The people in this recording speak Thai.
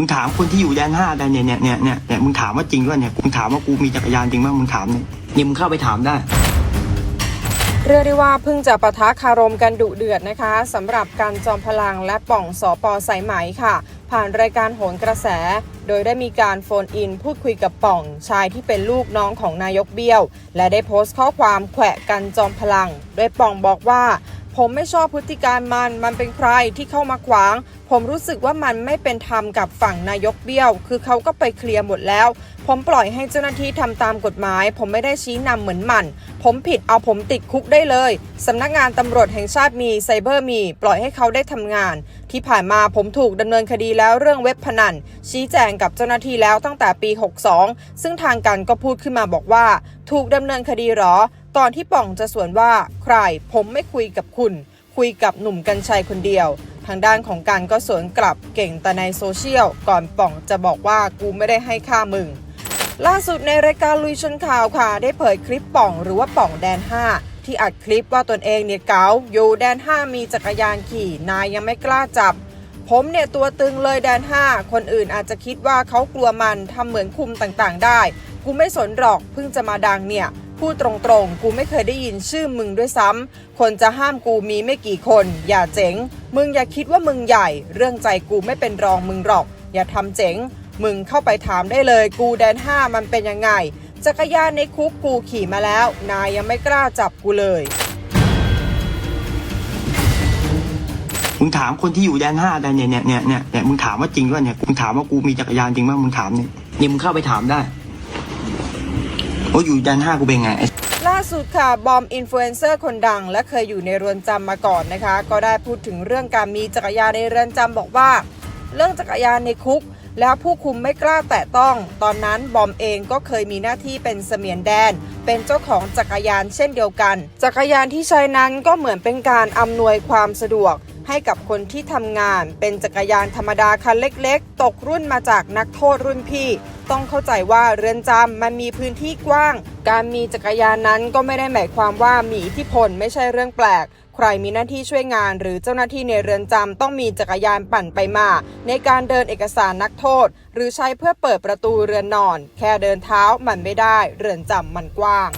มึงถามคนที่อยู่แดนห้าแดนเนี่ยเนี่ยเนี่ยเนี่ยเนี่ยมึงถามว่าจริงด้วยเนี่ยมึงถามว่ากูมีจักรยานจริงบ้างมึงถามเนี่ยนี่มึงเข้าไปถามได้เรียกได้ว่าเพิ่งจะปะทะคารมกันดุเดือดนะคะสำหรับการจอมพลังและป่องสอปอสายไหมค่ะ ผ่านรายการโหนกระแส โดยได้มีการโฟนอินพูดคุยกับป่องชายที่เป็นลูกน้องของนายกเบี้ยว และได้โพสต์ข้อความแขวะกันจอมพลัง โดยป่องบอกว่า ผมไม่ชอบพฤติการมัน มันเป็นใครที่เข้ามาขวาง ผมรู้สึกว่ามันไม่เป็นธรรมกับฝั่งนายกเบี้ยว คือเขาก็ไปเคลียร์หมดแล้ว ผมปล่อยให้เจ้าหน้าที่ทำตามกฎหมาย ผมไม่ได้ชี้นำเหมือนมัน ผมผิดเอาผมติดคุกได้เลยสำนักงานตำรวจแห่งชาติมีไซเบอร์มี ปล่อยให้เขาได้ทำงาน ที่ผ่านมาผมถูกดำเนินคดีแล้วเรื่องเว็บพนัน ชี้แจงกับเจ้าหน้าที่แล้วตั้งแต่ปี 62 ซึ่งทางการก็พูดขึ้นมาบอกว่า ถูกดำเนินคดีหรอ ก่อนที่ป่องจะสวนว่าใครผมไม่คุยกับคุณ คุยกับหนุ่มกัญชัยคนเดียว ทางด้านของการก็สวนกลับเก่งแต่ในโซเชียล ก่อนป่องจะบอกว่ากูไม่ได้ให้ค่ามึง ล่าสุดในรายการลุยชนข่าวค่ะ ได้เผยคลิปป่องหรือว่าป่องแดน 5 ที่อัดคลิปว่าตนเองเนี่ยเกาอยู่แดน 5 มีจักรยานขี่ นายยังไม่กล้าจับ ผมเนี่ยตัวตึงเลยแดน 5 คนอื่นอาจจะคิดว่าเขากลัวมันทำเหมือนคุมต่างๆ ได้ กูไม่สนหรอกเพิ่งจะมาดังเนี่ย พูดตรงๆ กูไม่เคยได้ยินชื่อมึงด้วยซ้ำ คนจะห้ามกูมีไม่กี่คน อย่าเจ๋ง มึงอย่าคิดว่ามึงใหญ่ เรื่องใจกูไม่เป็นรองมึงหรอก อย่าทำเจ๋ง มึงเข้าไปถามได้เลย กูแดน5มันเป็นยังไง จักรยานในคุกกูขี่มาแล้ว นายยังไม่กล้าจับกูเลย มึงถามคนที่อยู่แดนห้าแดนเนี่ยเนี่ยเนี่ยเนี่ยเนี่ยมึงถามว่าจริงด้วยเนี่ยมึงถามว่ากูมีจักรยานจริงบ้างมึงถามเนี่ยเนี่ยมึงเข้าไปถามได้ ว่าอยู่แดนห้ากูเป็นไงไอ้ล่าสุดค่ะ บอมอินฟลูเอนเซอร์คนดัง และเคยอยู่ในเรือนจำมาก่อนนะคะ ก็ได้พูดถึงเรื่องการมีจักรยานในเรือนจำบอกว่า เรื่องจักรยานในคุก แล้วผู้คุมไม่กล้าแตะต้อง ตอนนั้นบอมเองก็เคยมีหน้าที่เป็นเสมียนแดน เป็นเจ้าของจักรยานเช่นเดียวกัน จักรยานที่ใช้นั้นก็เหมือนเป็นการอำนวยความสะดวก ให้กับคนที่ทำงาน เป็นจักรยานธรรมดาคันเล็กๆ ตกรุ่นมาจากนักโทษรุ่นพี่ ต้องเข้าใจว่าเรือนจำมันมีพื้นที่กว้าง การมีจักรยานนั้นก็ไม่ได้หมายความว่ามีอิทธิพลไม่ใช่เรื่องแปลก ใครมีหน้าที่ช่วยงาน หรือเจ้าหน้าที่ในเรือนจำต้องมีจักรยานปั่นไปมา ในการเดินเอกสารนักโทษ หรือใช้เพื่อเปิดประตูเรือนนอน แค่เดินเท้ามันไม่ได้ เรือนจำมันกว้าง